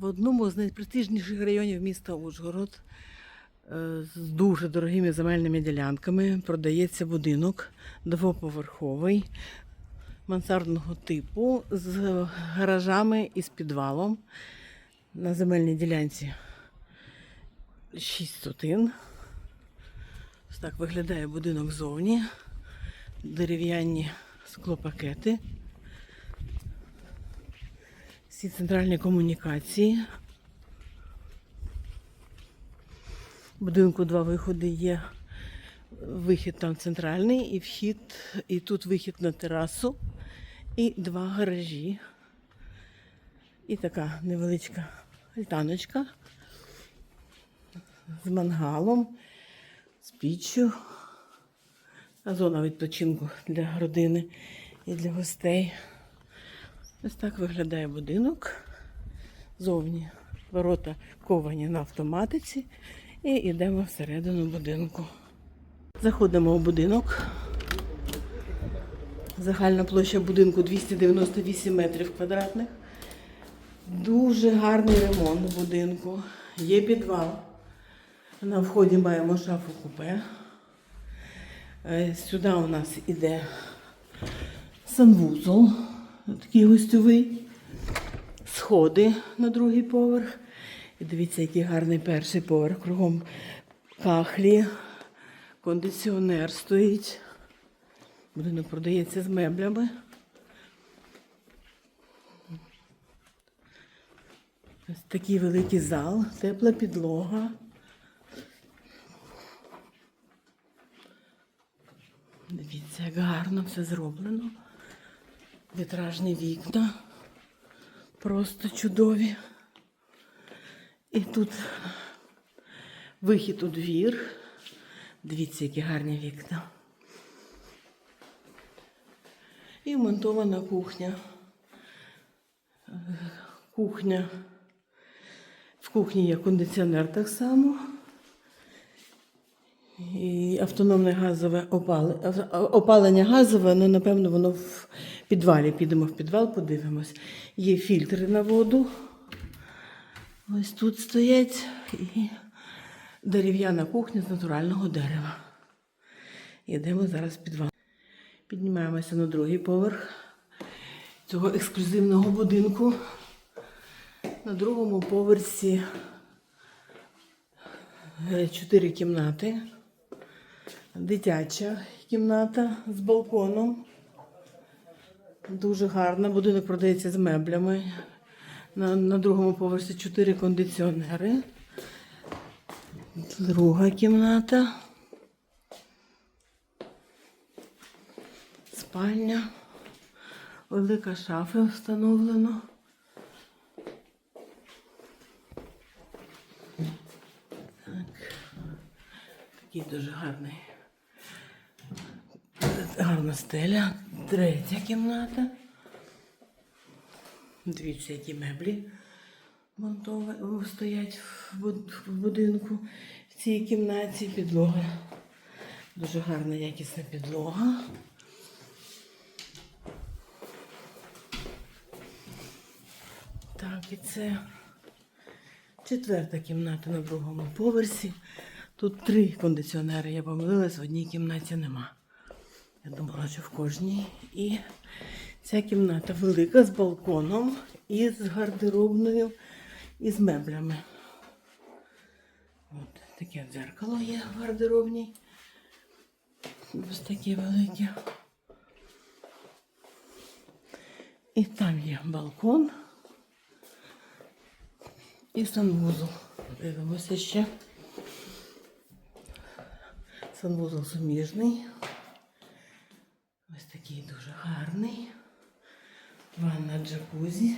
В одному з найпрестижніших районів міста Ужгород е, з дуже дорогими земельними ділянками продається будинок двоповерховий мансардного типу з гаражами і з підвалом на земельній ділянці 6 сотин. Ось так виглядає будинок зовні. Дерев'яні склопакети. Всі центральні комунікації. В будинку два виходи є. Вихід там центральний і вхід, і тут вихід на терасу, і два гаражі. І така невеличка альтаночка з мангалом, з піччю. Зона відпочинку для родини і для гостей. Ось так виглядає будинок. Зовні ворота ковані на автоматиці. І йдемо всередину будинку. Заходимо у будинок. Загальна площа будинку 298 метрів квадратних. Дуже гарний ремонт будинку. Є підвал. На вході маємо шафу купе. Е, Сюди у нас іде санвузол, такий гостьовий, сходи на другий поверх. І дивіться, який гарний перший поверх. Кругом кахлі, кондиціонер стоїть. Будинок продається з меблями. Ось такий великий зал, тепла підлога. Дивіться, як гарно все зроблено. Вітражні вікна. Просто чудові. І тут вихід у двір. Дивіться, які гарні вікна. І вмонтована кухня. Кухня. В кухні є кондиціонер так само. І автономне газове опалення, опалення газове, ну, напевно, воно в підвалі. Підемо в підвал, подивимось. Є фільтри на воду. Ось тут стоять і дерев'яна кухня з натурального дерева. Йдемо зараз в підвал. Піднімаємося на другий поверх цього ексклюзивного будинку. На другому поверсі е, чотири кімнати. Дитяча кімната з балконом. Дуже гарна. Будинок продається з меблями. На, на другому поверсі чотири кондиціонери. Друга кімната. Спальня. Велика шафа встановлено. Так. Такий дуже гарний. Гарна стеля. Третя кімната. Дивіться, які меблі стоять в будинку. В цій кімнаті підлога. Дуже гарна якісна підлога. Так, і це четверта кімната на другому поверсі. Тут три кондиціонери. Я помилилась, в одній кімнаті нема. Я думала, що в кожній. І ця кімната велика з балконом, і з гардеробною, і з меблями. От таке дзеркало є в гардеробній. Ось таке велике. І там є балкон і санвузол. Дивимося ще. Санвузол суміжний. Ось такий дуже гарний. Ванна джакузі.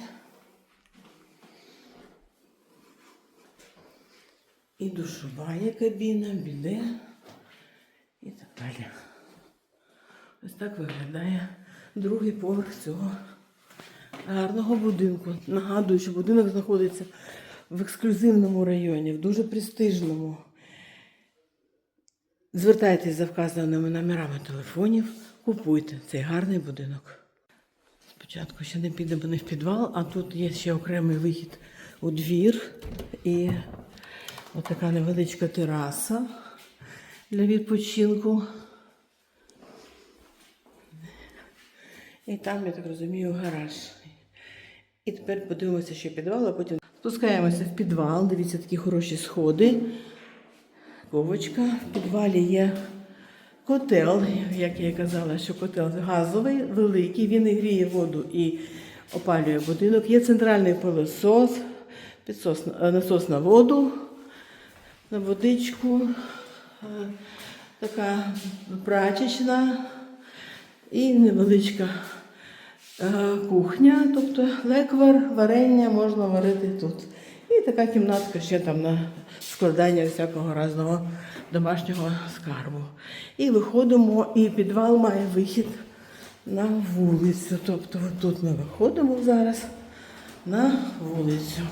І душова кабіна, біде. І так далі. Ось так виглядає другий поверх цього гарного будинку. Нагадую, що будинок знаходиться в ексклюзивному районі, в дуже престижному. Звертайтесь за вказаними номерами телефонів, купуйте цей гарний будинок. Спочатку ще не підемо не в підвал, а тут є ще окремий вихід у двір. І отака невеличка тераса для відпочинку. І там, я так розумію, гараж. І тепер подивимося, що підвал, а потім спускаємося в підвал. Дивіться, такі хороші сходи. Ковочка. В підвалі є котел, як я казала, що котел газовий, великий, він і гріє воду і опалює будинок. Є центральний пилосос, підсос, насос на воду, на водичку, е, така прачечна і невеличка е, кухня, тобто леквар, варення можна варити тут. І така кімнатка ще там на складання всякого разного домашнього скарбу. І виходимо, і підвал має вихід на вулицю. Тобто тут ми виходимо зараз на вулицю.